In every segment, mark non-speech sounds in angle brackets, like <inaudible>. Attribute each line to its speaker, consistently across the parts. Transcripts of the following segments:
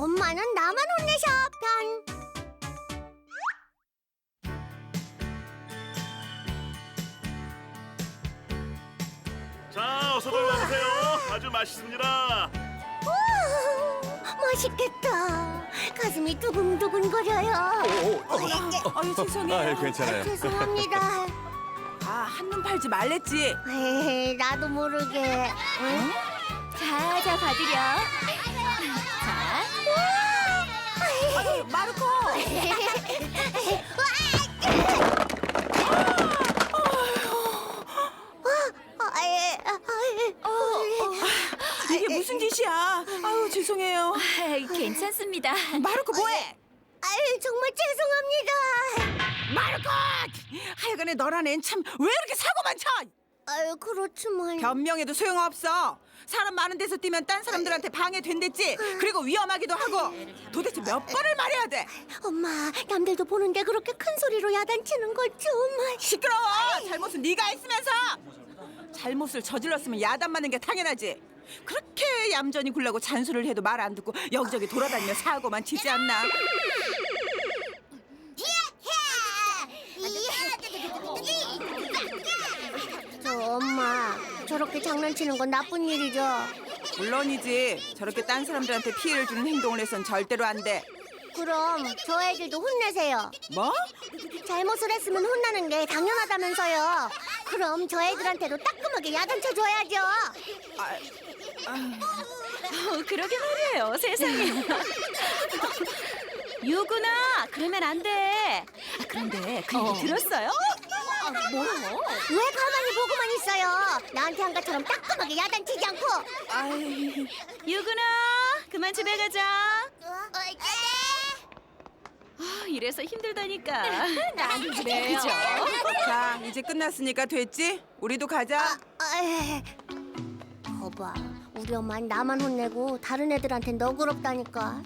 Speaker 1: 엄마는 나만 혼내셔 편.
Speaker 2: 자, 어서들 나오세요. 아주 맛있습니다.
Speaker 1: 우, 맛있겠다. 가슴이 두근두근 거려요.
Speaker 3: 아유 죄송해요.
Speaker 4: 아, 괜찮아요.
Speaker 1: 죄송합니다.
Speaker 3: 아 한눈 팔지 말랬지.
Speaker 1: 에이, 나도 모르게. 응?
Speaker 5: 자, 자, 봐드려. 자,
Speaker 3: 아유 마르코. 이게 무슨 짓이야? 아유 죄송해요.
Speaker 5: 괜찮습니다.
Speaker 3: 마르코 뭐해?
Speaker 1: 아이, 정말 죄송합니다.
Speaker 3: 마르코! 하여간에 너란 앤참왜 이렇게 사고만 쳐?
Speaker 1: 아유, 그렇지만.
Speaker 3: 변명해도 소용없어. 사람 많은 데서 뛰면 딴 사람들한테 방해된댔지. 그리고 위험하기도 하고. 도대체 몇 번을 말해야 돼?
Speaker 1: 엄마, 남들도 보는데 그렇게 큰 소리로 야단치는 거 좀.
Speaker 3: 시끄러워. 잘못은 네가 했으면서. 잘못을 저질렀으면 야단 맞는 게 당연하지. 그렇게 얌전히 굴라고 잔소리를 해도 말 안 듣고 여기저기 돌아다니며 사고만 치지 않나?
Speaker 1: 저렇게 장난치는 건 나쁜 일이죠.
Speaker 3: 물론이지. 저렇게 딴 사람들한테 피해를 주는 행동을 해선 절대로 안 돼.
Speaker 1: 그럼 저 애들도 혼내세요.
Speaker 3: 뭐?
Speaker 1: 잘못을 했으면 혼나는 게 당연하다면서요. 그럼 저 애들한테도 따끔하게 야단쳐 줘야죠.
Speaker 5: 어, 그러게 말이에요. 세상에. <laughs> 유구나, 그러면 안 돼. 아, 그런데 그 얘기 들었어요? 아, 뭐?
Speaker 1: 왜 가만히 보고만 있어요? 나한테 한 것처럼 따끔하게 야단치지 않고.
Speaker 3: 아이,
Speaker 5: 유구나, 그만 집에 가자. 아, 이래서 힘들다니까. <laughs> 나도 그래요. 그죠?
Speaker 3: 자 이제 끝났으니까 됐지? 우리도 가자.
Speaker 1: 아이, 거봐, 우리 엄마는 나만 혼내고 다른 애들한텐 너그럽다니까.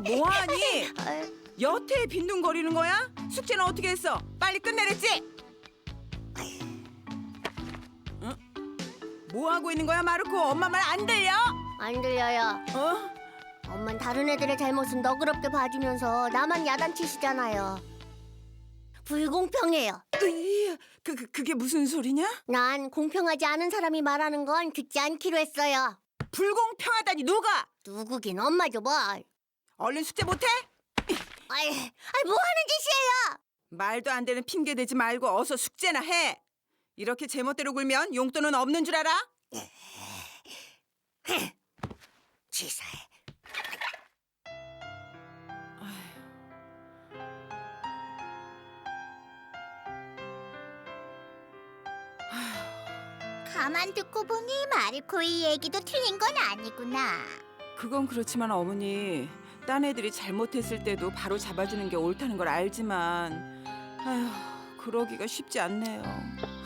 Speaker 3: 마르코 뭐하니?
Speaker 1: 아이,
Speaker 3: 여태에 빈둥거리는 거야? 숙제는 어떻게 했어? 빨리 끝내랬지? 응? 뭐 하고 있는 거야 마르코? 엄마 말 안 들려?
Speaker 1: 안 들려요.
Speaker 3: 어?
Speaker 1: 엄만 다른 애들의 잘못은 너그럽게 봐주면서 나만 야단치시잖아요. 불공평해요.
Speaker 3: 으이, 그, 그 그게 무슨 소리냐?
Speaker 1: 난 공평하지 않은 사람이 말하는 건 듣지 않기로 했어요.
Speaker 3: 불공평하다니 누가?
Speaker 1: 누구긴 엄마죠 뭐.
Speaker 3: 얼른 숙제 못해?
Speaker 1: 아이, 아이 뭐 하는 짓이에요?
Speaker 3: 말도 안 되는 핑계 대지 말고 어서 숙제나 해. 이렇게 제멋대로 굴면 용돈은 없는 줄 알아?
Speaker 1: 치사해.
Speaker 6: 가만 듣고 보니 마르코의 얘기도 틀린 건 아니구나.
Speaker 3: 그건 그렇지만 어머니 딴 애들이 잘못했을 때도 바로 잡아주는 게 옳다는 걸 알지만 아휴 그러기가 쉽지 않네요.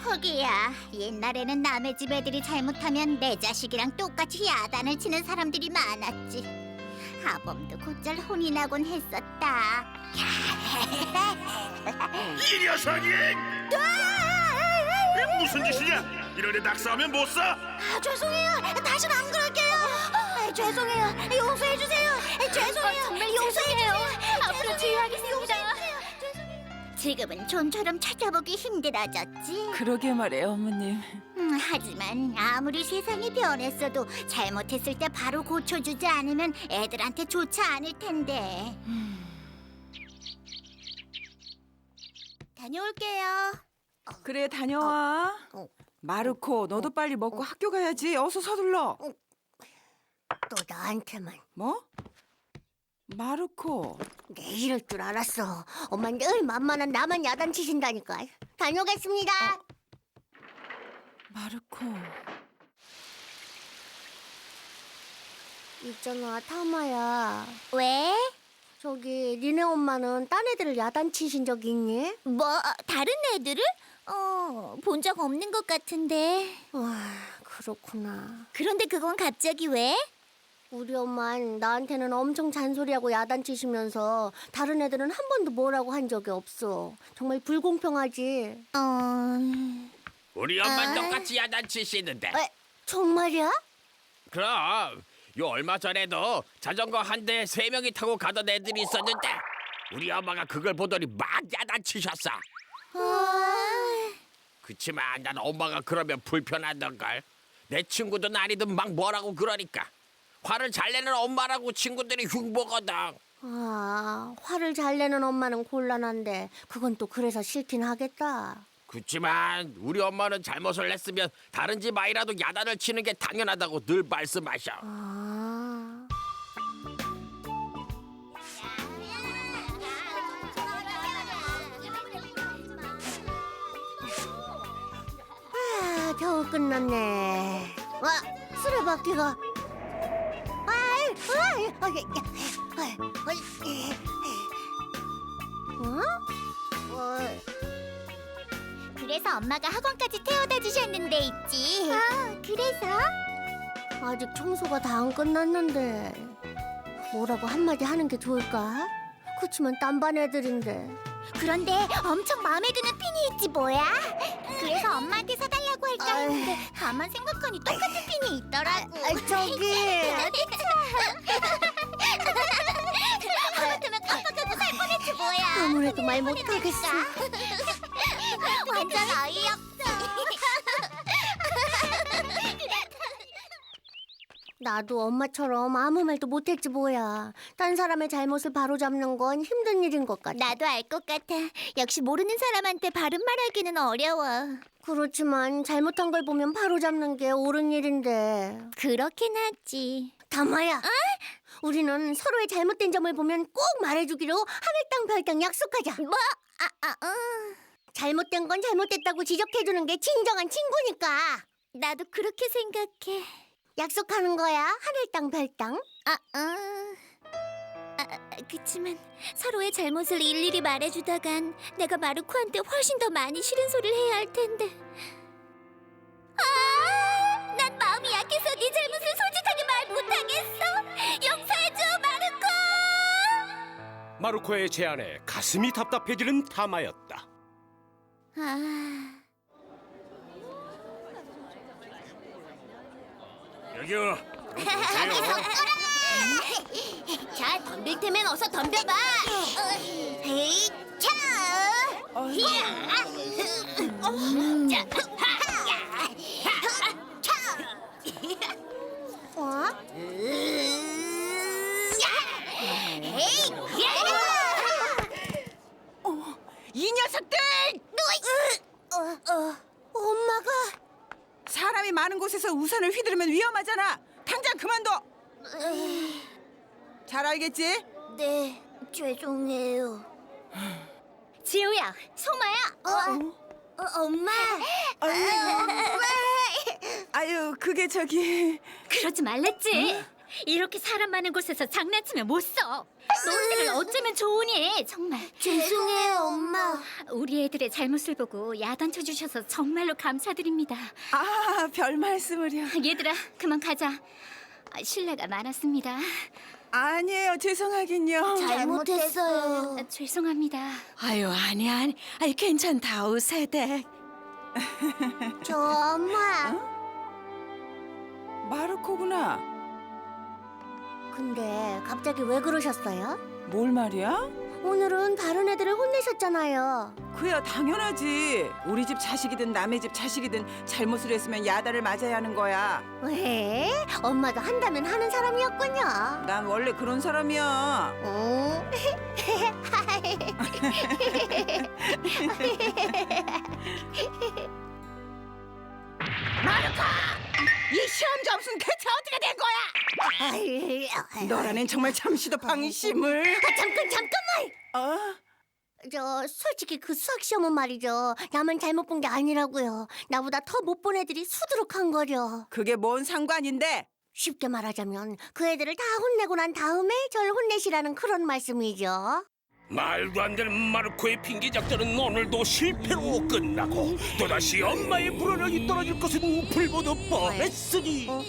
Speaker 6: 허기야, 옛날에는 남의 집 애들이 잘못하면 내 자식이랑 똑같이 야단을 치는 사람들이 많았지. 아범도 곧잘 혼이 나곤 했었다. <laughs>
Speaker 2: 이 녀석이! 이게 무슨 짓이냐? 이런 애 낙서하면 못 사?
Speaker 1: 아, 죄송해요. 다시는 안 그럴게요. 아, 죄송해요. 용서해 주세요. 죄송해요. 정말 용서해요.
Speaker 5: 앞으로 주의하겠습니다.
Speaker 6: 지금은 좀처럼 찾아보기 힘들어졌지.
Speaker 3: 그러게 말해요 어머님.
Speaker 6: 음, 하지만 아무리 세상이 변했어도 잘못했을 때 바로 고쳐주지 않으면 애들한테 좋지 않을 텐데. 다녀올게요.
Speaker 3: 그래 다녀와.
Speaker 1: 어.
Speaker 3: 마르코 너도 빨리 먹고 학교 가야지. 어서 서둘러.
Speaker 1: 또 나한테만.
Speaker 3: 뭐? 마르코.
Speaker 1: 내 이럴 줄 알았어. 엄마 늘 만만한 나만 야단치신다니까. 다녀오겠습니다.
Speaker 3: 마르코.
Speaker 1: 있잖아, 타마야.
Speaker 6: 왜?
Speaker 1: 저기 니네 엄마는 딴 애들을 야단치신 적 있니?
Speaker 6: 뭐 다른 애들을? 어, 본 적 없는 것 같은데.
Speaker 1: 아, 그렇구나.
Speaker 6: 그런데 그건 갑자기 왜?
Speaker 1: 우리 엄만 나한테는 엄청 잔소리하고 야단치시면서 다른 애들은 한 번도 뭐라고 한 적이 없어. 정말 불공평하지.
Speaker 6: 어,
Speaker 4: 우리 엄마 똑같이 야단치시는데.
Speaker 1: 에, 정말이야?
Speaker 4: 그럼 요 얼마 전에도 자전거 한 대에 세 명이 타고 가던 애들이 있었는데 우리 엄마가 그걸 보더니 막 야단치셨어.
Speaker 1: 아,
Speaker 4: 그치만 난 엄마가 그러면 불편하던 걸. 내 친구든 아니든 막 뭐라고 그러니까 화를 잘 내는 엄마라고 친구들이 흉보거든.
Speaker 1: 아, 화를 잘 내는 엄마는 곤란한데 그건 또 그래서 싫긴 하겠다.
Speaker 4: 그치만 우리 엄마는 잘못을 했으면 다른 집 아이라도 야단을 치는 게 당연하다고 늘 말씀하셔.
Speaker 1: 아. 아, 겨우 끝났네. 와, 수레바퀴가. 어? 어,
Speaker 6: 그래서 엄마가 학원까지 태워다 주셨는데 있지.
Speaker 1: 아, 그래서? 아직 청소가 다 안 끝났는데 뭐라고 한마디 하는 게 좋을까? 그치만 딴반 애들인데
Speaker 6: 그런데 엄청 마음에 드는 핀이 있지 뭐야? 그래서 엄마한테 사달라고 할까 했는데 가만 생각하니 똑같은 핀이 있더라고.
Speaker 1: 아, 저기 <laughs>
Speaker 6: 뭐야.
Speaker 1: 아무래도 말 못하겠어 <laughs>
Speaker 6: 완전 어이없어. <laughs>
Speaker 1: 나도 엄마처럼 아무 말도 못했지 뭐야 딴 사람의 잘못을 바로잡는 건 힘든 일인 것 같아
Speaker 6: 나도 알 것 같아. 역시 모르는 사람한테 바른 말하기는 어려워.
Speaker 1: 그렇지만 잘못한 걸 보면 바로잡는 게 옳은 일인데
Speaker 6: 그렇긴 하지.
Speaker 1: 다마야 우리는 서로의 잘못된 점을 보면 꼭 말해주기로 하늘 땅 별땅 약속하자
Speaker 6: 뭐? 아, 아, 응.
Speaker 1: 잘못된 건 잘못됐다고 지적해주는 게 진정한 친구니까
Speaker 6: 나도 그렇게 생각해.
Speaker 1: 약속하는 거야 하늘 땅 별 땅.
Speaker 6: 아, 응. 아, 그치만 서로의 잘못을 일일이 말해주다간 내가 마르코한테 훨씬 더 많이 싫은 소리를 해야 할 텐데. 아, 난 마음이 약해서 네 잘못을 솔직하게 말 못하겠어.
Speaker 7: 마르코의 제안에 가슴이 답답해지는 타마였다.
Speaker 6: 아,
Speaker 2: 여기요. <laughs>
Speaker 6: 자, 덤빌 테면 어서 덤벼봐. 헤이, 차. 자,
Speaker 3: 곳에서 우산을 휘두르면 위험하잖아. 당장 그만둬. 잘 알겠지?
Speaker 1: 네 죄송해요.
Speaker 6: 지우야, 소마야.
Speaker 1: 어, 어, 엄마.
Speaker 3: 아유, 그게 저기
Speaker 5: 그러지 말랬지. 이렇게 사람 많은 곳에서 장난치면 못 써. 너희들은 어쩌면 좋으니 정말.
Speaker 1: 죄송해요 엄마.
Speaker 5: 우리 애들의 잘못을 보고 야단쳐 주셔서 정말로 감사드립니다.
Speaker 3: 아, 별 말씀을요.
Speaker 5: 얘들아, 그만 가자. 아, 실례가 많았습니다.
Speaker 3: 아니에요, 죄송하긴요.
Speaker 1: 잘못했어요.
Speaker 5: 아, 죄송합니다.
Speaker 3: 아유, 아니 아니, 아니 괜찮다오 세댁.
Speaker 1: 저 엄마.
Speaker 3: 마르코구나.
Speaker 1: 근데 갑자기 왜 그러셨어요?
Speaker 3: 뭘 말이야?
Speaker 1: 오늘은 다른 애들을 혼내셨잖아요.
Speaker 3: 그야 당연하지. 우리 집 자식이든 남의 집 자식이든 잘못을 했으면 야단을 맞아야 하는 거야.
Speaker 1: 왜? 엄마도 한다면 하는 사람이었군요.
Speaker 3: 난 원래 그런 사람이야.
Speaker 1: 응? <laughs> <laughs> <laughs>
Speaker 3: 이 시험 점수는 대체 어떻게 된 거야? 너라는 정말 잠시도 방심을.
Speaker 1: 아, 잠깐 잠깐만.
Speaker 3: 어?
Speaker 1: 저 솔직히 그 수학 시험은 말이죠. 나만 잘못 본 게 아니라고요. 나보다 더 못 본 애들이 수두룩한 거려.
Speaker 3: 그게 뭔 상관인데?
Speaker 1: 쉽게 말하자면 그 애들을 다 혼내고 난 다음에 절 혼내시라는 그런 말씀이죠.
Speaker 7: 말도 안 되는 마르코의 핑계 작전은 오늘도 실패로 끝나고 또다시 엄마의 불화력이 떨어질 것은 불보듯 뻔했으니
Speaker 1: 으이,